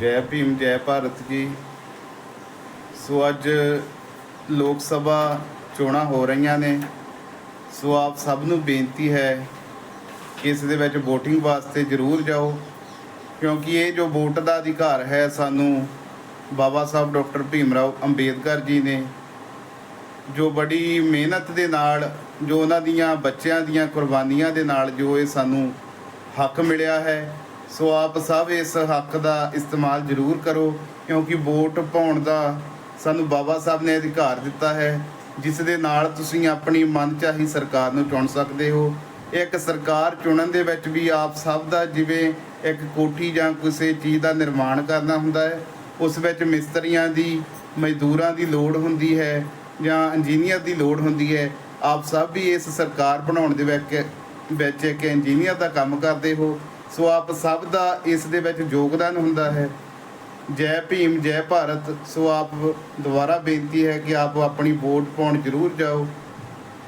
ਜੈ ਭੀਮ, ਜੈ ਭਾਰਤ ਜੀ ਸੋ ਅੱਜ ਲੋਕ ਸਭਾ ਚੋਣਾਂ ਹੋ ਰਹੀਆਂ ਨੇ। ਸੋ ਆਪ ਸਭ ਨੂੰ ਬੇਨਤੀ ਹੈ ਕਿ ਇਸ ਦੇ ਵਿੱਚ VOTING ਵਾਸਤੇ ਜ਼ਰੂਰ ਜਾਓ। ਕਿਉਂਕਿ ਇਹ ਜੋ ਵੋਟ ਦਾ ਅਧਿਕਾਰ ਹੈ ਸਾਨੂੰ ਬਾਬਾ ਸਾਹਿਬ ਡਾਕਟਰ ਭੀਮ ਰਾਓ ਅੰਬੇਦਕਰ ਜੀ ਨੇ, ਜੋ ਬੜੀ ਮਿਹਨਤ ਦੇ ਨਾਲ, ਜੋ ਉਹਨਾਂ ਦੀਆਂ ਬੱਚਿਆਂ ਦੀਆਂ ਕੁਰਬਾਨੀਆਂ ਦੇ ਨਾਲ ਜੋ ਇਹ ਸਾਨੂੰ ਹੱਕ ਮਿਲਿਆ ਹੈ ਸੋ ਆਪ ਸਭ ਇਸ ਹੱਕ ਦਾ ਇਸਤੇਮਾਲ ਜ਼ਰੂਰ ਕਰੋ, ਕਿਉਂਕਿ ਵੋਟ ਪਾਉਣ ਦਾ ਸਾਨੂੰ ਬਾਬਾ ਸਾਹਿਬ ਨੇ ਅਧਿਕਾਰ ਦਿੱਤਾ ਹੈ, ਜਿਸ ਦੇ ਨਾਲ ਤੁਸੀਂ ਆਪਣੀ ਮਨਚਾਹੀ ਸਰਕਾਰ ਨੂੰ ਚੁਣ ਸਕਦੇ ਹੋ। ਇੱਕ ਸਰਕਾਰ ਚੁਣਨ ਦੇ ਵਿੱਚ ਵੀ ਆਪ ਸਭ ਦਾ ਜਿਵੇਂ ਇੱਕ ਕੋਠੀ ਜਾਂ ਕਿਸੇ ਚੀਜ਼ ਦਾ ਨਿਰਮਾਣ ਕਰਨਾ ਹੁੰਦਾ ਹੈ, ਉਸ ਵਿੱਚ ਮਿਸਤਰੀਆਂ ਦੀ, ਮਜ਼ਦੂਰਾਂ ਦੀ ਲੋੜ ਹੁੰਦੀ ਹੈ ਜਾਂ ਇੰਜੀਨੀਅਰ ਦੀ ਲੋੜ ਹੁੰਦੀ ਹੈ, ਆਪ ਸਭ ਵੀ ਇਸ ਸਰਕਾਰ ਬਣਾਉਣ ਦੇ ਵਿੱਚ ਵਿੱਚ ਇੱਕ ਇੰਜੀਨੀਅਰ ਦਾ ਕੰਮ ਕਰਦੇ ਹੋ। ਸੋ ਆਪ ਸਭ ਦਾ ਇਸ ਦੇ ਵਿੱਚ ਯੋਗਦਾਨ ਹੁੰਦਾ ਹੈ। ਜੈ ਭੀਮ, ਜੈ ਭਾਰਤ। ਸੋ ਆਪ ਦੁਬਾਰਾ ਬੇਨਤੀ ਹੈ ਕਿ ਆਪ ਆਪਣੀ ਵੋਟ ਪਾਉਣ ਜ਼ਰੂਰ ਜਾਓ।